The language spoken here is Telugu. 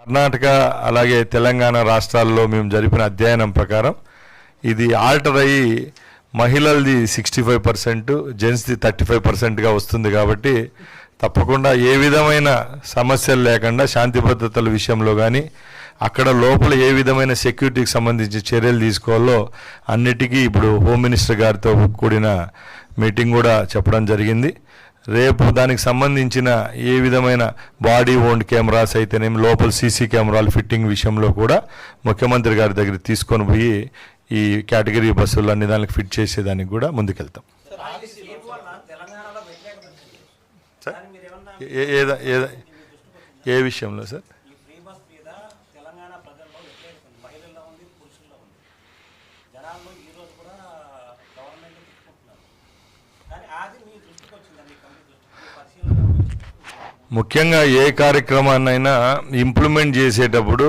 కర్ణాటక అలాగే తెలంగాణ రాష్ట్రాల్లో మేము జరిపిన అధ్యయనం ప్రకారం ఇది ఆల్టర్ అయ్యి మహిళలది సిక్స్టీ ఫైవ్ పర్సెంట్ జెంట్స్ది థర్టీ ఫైవ్ పర్సెంట్గా వస్తుంది కాబట్టి తప్పకుండా ఏ విధమైన సమస్యలు లేకుండా శాంతి భద్రతల విషయంలో కానీ అక్కడ లోపల ఏ విధమైన సెక్యూరిటీకి సంబంధించి చర్యలు తీసుకోవాలో అన్నిటికీ ఇప్పుడు హోమ్ మినిస్టర్ గారితో కూడిన మీటింగ్ కూడా చెప్పడం జరిగింది. రేపు దానికి సంబంధించిన ఏ విధమైన బాడీ ఓన్డ్ కెమెరాస్ అయితేనేమి లోపల సీసీ కెమెరాలు ఫిట్టింగ్ విషయంలో కూడా ముఖ్యమంత్రి గారి దగ్గర తీసుకొని పోయి ఈ కేటగిరీ బస్సులు అన్ని దానికి ఫిట్ చేసేదానికి కూడా ముందుకెళ్తాం. తెలంగాణలో సార్ ఏ- ఏద ఏ విషయంలో సార్? ఈ ముఖ్యంగా ఏ కార్యక్రమాన్నైనా ఇంప్లిమెంట్ చేసేటప్పుడు